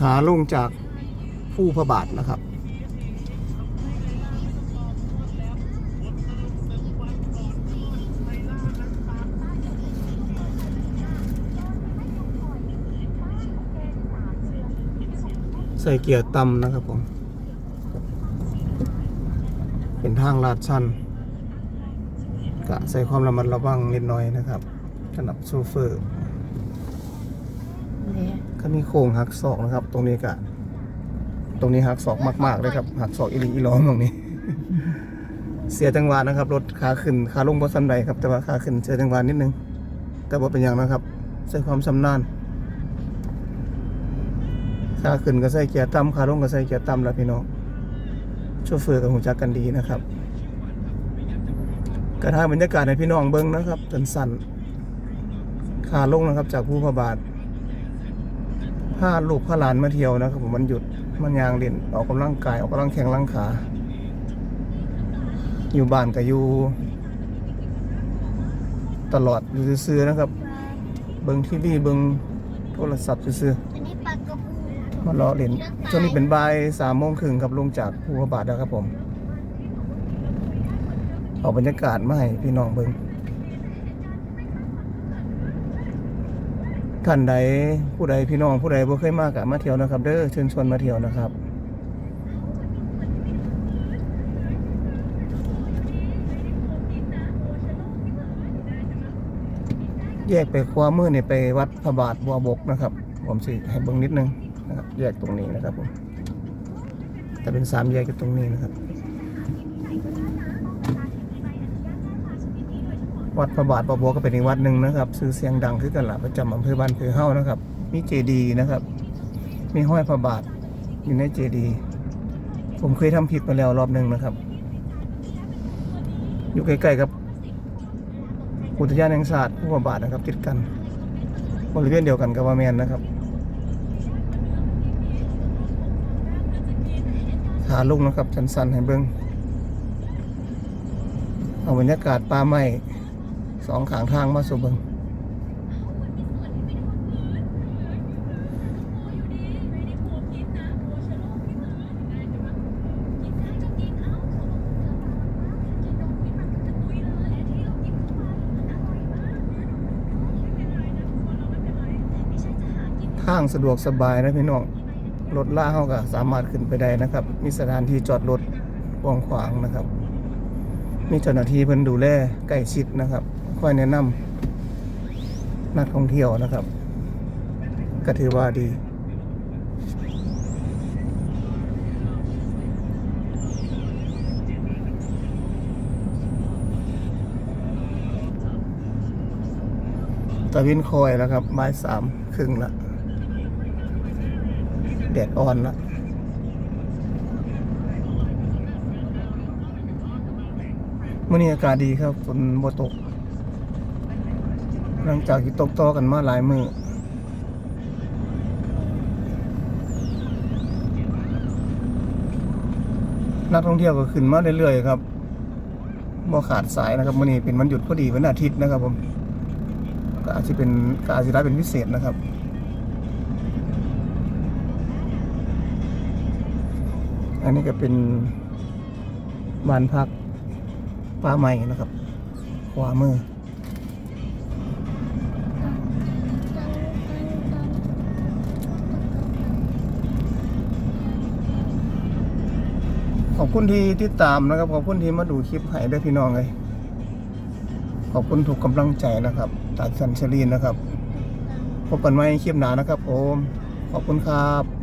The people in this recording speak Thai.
ขาลงจากผู้พระบาทนะครับใส่เกียร์ต่ำนะครับผม เป็นทางลาดชันก็ใส่ความระมัดระวังนิดหน่อยนะครับสำหรับโซเฟอร์ ก็มีโค้งหักศอกนะครับ ตรงนี้ก็ตรงนี้หักศอกมากๆเลยครับหักศอกอีลีอีล้อมตรงนี้ เสียจังหวะนะครับ รถขาขึ้นขาลงบนสันไดครับ แต่ว่าขาขึ้นเสียจังหวะนิดนึง แต่ว่าเป็นอย่างนะครับ ใส่ความชำนาญขาขึ้นก็ใส่เกียร์ต่ำขาลงก็ใส่เกียร์ต่ำแล้วพี่น้องโชเฟอร์กับหูจักกันดีนะครับกระทาบรรยากาศในพี่น้องเบิ้งนะครับสันส้นขาลงนะครับจากผู้พระบาท พาลูกพาหลานมาเที่ยวนะครับผมมันหยุดมันยางเล่นออกกำลังกายออกกำลังแข่งร่างขา อยู่บ้านก็อยู่ตลอดอยู่ซื่อนะครับ เบิ่งทีวีเบิ่งโทรศัพท์ซื่ออันนี้ปลาระพูๆมาล้อเล่นช่วงนี้เป็นบ่ายสามโมงครึ่งครับลงจากภูพระบาทแล้วครับผม เอาบรรยากาศมาให้พี่น้องเบิ่ง ท่านใดผู้ใดพี่น้องผู้ใดบ่เคยมากะมาเที่ยวนะครับ เด้อเชิญชวนมาเที่ยวนะครับแยกไปขวามือเนี่ยไปวัดพระบาทบัวบกนะครับ ผมสิให้เบิ่งนิดนึงนะครับแยกตรงนี้นะครับผมแต่เป็นสามแยกอยู่ตรงนี้นะครับ วัดพระบาทบัวก็เป็นอีกวัดหนึ่งนะครับซื้อเสียงดังคือกันละประจำอำเภอบ้านผือเฮ้านะครับ มีเจดีนะครับ มีห้อยพระบาทอยู่ในเจดี ผมเคยทำผิดมาแล้วรอบหนึ่งนะครับ อยู่ใกล้ๆกับอุทยานแห่งชาติผู้พระบาทนะครับ ติดกันบริเวณเดียวกันกับวาแมนนะครับขาลุงนะครับสันๆให้เบิ้งเอาบรรยากาศป่าไม้ สองขางทางมาสู่เบิงทางสะดวกสบายนะพี่น้อง รถล่าเขาก็สามารถขึ้นไปได้นะครับ มีสถานที่จอดรถกว้างขวางนะครับ มีเจ้าหน้าที่เพิ่นดูแลใกล้ชิดนะครับ คอยแนะนำนักท่องเที่ยวนะครับ ก็ถือว่าดีตะวินคอยแล้วครับบ่ายสามครึ่งละแดดอ่อนละมื่อนี้อากาศดีครับฝนบ่ตก หลังจากที่ตกต่อกันมาหลายมือนักท่องเที่ยวก็ขึ้นมาเรื่อยๆครับบ่ขาดสายนะครับมื่อนี้เป็นวันหยุดพอดีวันอาทิตย์นะครับ ผมก็อาจจะเป็นก็อาจจะได้เป็นพิเศษนะครับอันนี้ก็เป็นบ้านพักป้าใหม่นะครับขวามือ ขอบคุณที่ติดตามนะครับ ขอบคุณที่มาดูคลิปให้ด้วยพี่น้องเลยขอบคุณทุกกำลังใจนะครับตาสันชลีนนะครับ พบกันใหม่คลิปหน้านะครับผม ขอบคุณครับ